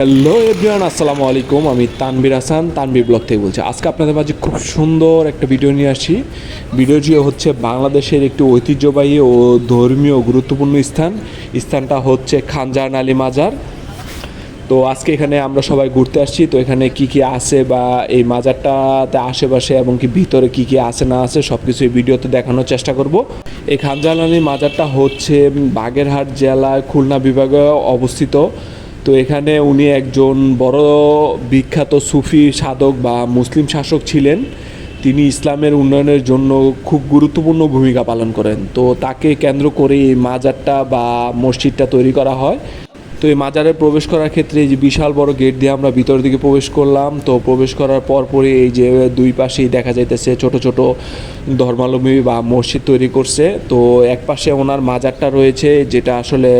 Hello everyone, আসসালামু আলাইকুম। আমি তানবির হাসান তানবির ব্লগ থেকে বলছি। আজকে আপনাদের মাঝে খুব সুন্দর একটা ভিডিও নিয়ে আসি ভিডিওটি হচ্ছে বাংলাদেশের একটি ঐতিহ্যবাহী ও ধর্মীয় গুরুত্বপূর্ণ স্থান। স্থানটা হচ্ছে খানজাহান আলী মাজার। তো আজকে এখানে আমরা সবাই ঘুরতে আসছি। তো এখানে কি কি আছে বা এই মাজারটাতে আশেপাশে এবং কি ভিতরে কি কি আছে না আছে সব কিছু এই ভিডিওতে দেখানোর চেষ্টা করব। এই খানজাহান আলী মাজারটা হচ্ছে বাগেরহাট জেলায় খুলনা বিভাগে অবস্থিত। তো এখানে উনি একজন বড় বিখ্যাত সুফি সাধক বা মুসলিম শাসক ছিলেন। তিনি ইসলামের উন্নয়নের জন্য খুব গুরুত্বপূর্ণ ভূমিকা পালন করেন। তো তাকে কেন্দ্র করে এই মাজারটা বা মসজিদটা তৈরি করা হয়। তো এই মাজারে প্রবেশ করার ক্ষেত্রে এই যে বিশাল বড় গেট দিয়ে আমরা ভিতরের দিকে প্রবেশ করলাম। তো প্রবেশ করার পর পরই এই যে দুই পাশেই দেখা যাইতেছে ছোট ছোট ধর্মালম্বী বা মসজিদ তৈরি করছে। তো এক পাশে ওনার মাজারটা রয়েছে, যেটা আসলে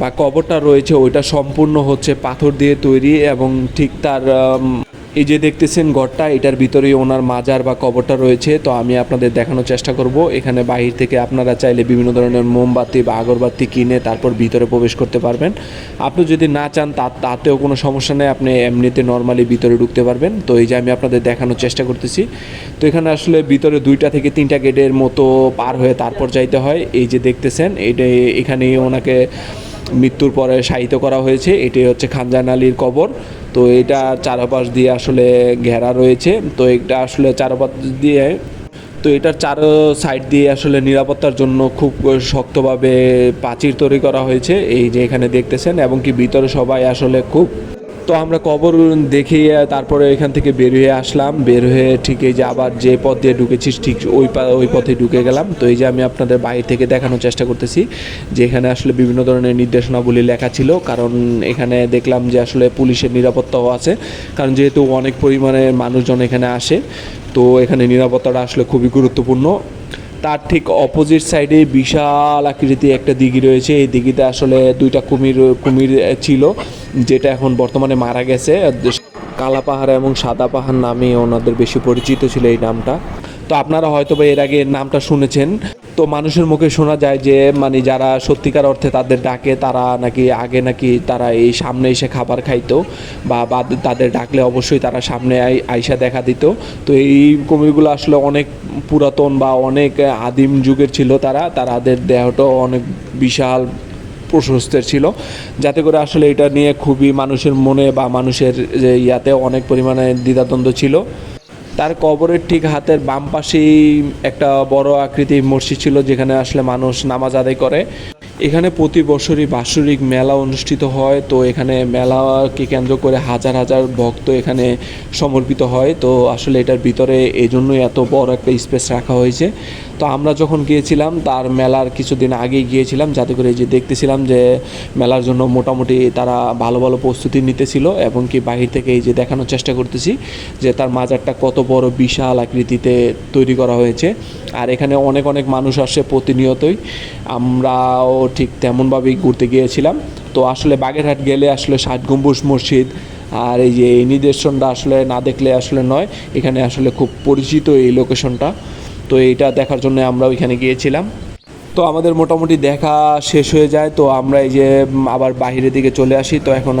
বা কবরটা রয়েছে ওইটা সম্পূর্ণ হচ্ছে পাথর দিয়ে তৈরি এবং ঠিক তার এই যে দেখতেছেন ঘরটা, এটার ভিতরেই ওনার মাজার বা কবরটা রয়েছে। তো আমি আপনাদের দেখানোর চেষ্টা করব। এখানে বাহির থেকে আপনারা চাইলে বিভিন্ন ধরনের মোমবাতি বা আগরবাতি কিনে তারপর ভিতরে প্রবেশ করতে পারবেন। আপনি যদি না চান, তা, তাতেও কোনো সমস্যা নেই। আপনি এমনিতে নর্মালি ভিতরে ঢুকতে পারবেন। তো এই যে আমি আপনাদের দেখানোর চেষ্টা করতেছি। তো এখানে আসলে ভিতরে দুইটা থেকে তিনটা গেটের মতো পার হয়ে তারপর যাইতে হয়। এই যে দেখতেছেন এইটা এখানেই ওনাকে মৃত্যুর পরে শায়িত করা হয়েছে। এটি হচ্ছে খানজান আলীর কবর। তো এটা চারপাশ দিয়ে আসলে ঘেরা রয়েছে। তো এটা আসলে চারপাশ দিয়ে, তো এটার চার সাইড দিয়ে আসলে নিরাপত্তার জন্য খুব শক্তভাবে প্রাচীর তৈরি করা হয়েছে। এই যে এখানে দেখতেছেন এবং কি ভিতরে সবাই আসলে খুব তো আমরা কবর দেখে তারপরে এখান থেকে বের হয়ে আসলাম। বের হয়ে ঠিক এই যে আবার যে পথ দিয়ে ঢুকেছিস, ঠিক ওই ওই পথে ঢুকে গেলাম। তো এই যে আমি আপনাদের বাইরে থেকে দেখানোর চেষ্টা করতেছি, যে এখানে আসলে বিভিন্ন ধরনের নির্দেশনাবলী লেখা ছিল। কারণ এখানে দেখলাম যে আসলে পুলিশের নিরাপত্তাও আছে। কারণ যেহেতু অনেক পরিমাণে মানুষজন এখানে আসে, তো এখানে নিরাপত্তাটা আসলে খুবই গুরুত্বপূর্ণ। তার ঠিক অপোজিট সাইডে বিশাল আকৃতি একটা দিঘি রয়েছে। এই দিঘিতে আসলে দুইটা কুমির কুমির ছিল, যেটা এখন বর্তমানে মারা গেছে। কালা পাহাড় এবং সাদা পাহাড় নামে ওনাদের বেশি পরিচিত ছিল এই নামটা। তো আপনারা হয়তো বা এর আগে নামটা শুনেছেন। তো মানুষের মুখে শোনা যায় যে মানে যারা সত্যিকার অর্থে তাদের ডাকে, তারা নাকি আগে নাকি তারা এই সামনে এসে খাবার খাইতো বা তাদের ডাকলে অবশ্যই তারা সামনে আই- আইসা দেখা দিত। তো এই কুমিরগুলো আসলে অনেক পুরাতন বা অনেক আদিম যুগের ছিল তারা। তাদের দেহটাও অনেক বিশাল প্রশস্তের ছিল। যাতে করে আসলে এটা নিয়ে খুবই মানুষের মনে বা মানুষের যে ইয়াতে অনেক পরিমাণে দ্বিধাদ্বন্দ্ব ছিল। তার কবরের ঠিক হাতের বাম পাশেই একটা বড় আকৃতির মসজিদ ছিল, যেখানে আসলে মানুষ নামাজ আদায় করে। এখানে প্রতি বছরই বাৎসরিক মেলা অনুষ্ঠিত হয়, তো এখানে মেলাকে কেন্দ্র করে হাজার হাজার ভক্ত এখানে সমর্পিত হয়, তো আসলে এটার ভিতরে এই জন্যই এত বড় একটা স্পেস রাখা হয়েছে। তো আমরা যখন গিয়েছিলাম, তার মেলার কিছুদিন আগেই গিয়েছিলাম, যাতে করে যে দেখতেছিলাম যে মেলার জন্য মোটামুটি তারা ভালো ভালো প্রস্তুতি নিতেছিল এবং কি বাহির থেকে এই যে দেখানোর চেষ্টা করতেছি যে তার মাজারটা কত বড় বিশাল আকৃতিতে তৈরি করা হয়েছে। আর এখানে অনেক অনেক মানুষ আসে প্রতিনিয়তই। আমরাও ঠিক তেমনভাবেই ঘুরতে গিয়েছিলাম। তো আসলে বাগেরহাট গেলে আসলে ষাট গম্বুজ মসজিদ আর এই যে এই নিদর্শনটা আসলে না দেখলে আসলে নয়, এখানে আসলে খুব পরিচিত এই লোকেশনটা তো এইটা দেখার জন্য আমরা ওইখানে গিয়েছিলাম। তো আমাদের মোটামুটি দেখা শেষ হয়ে যায়। তো আমরা এই যে আবার বাহিরের দিকে চলে আসি। তো এখন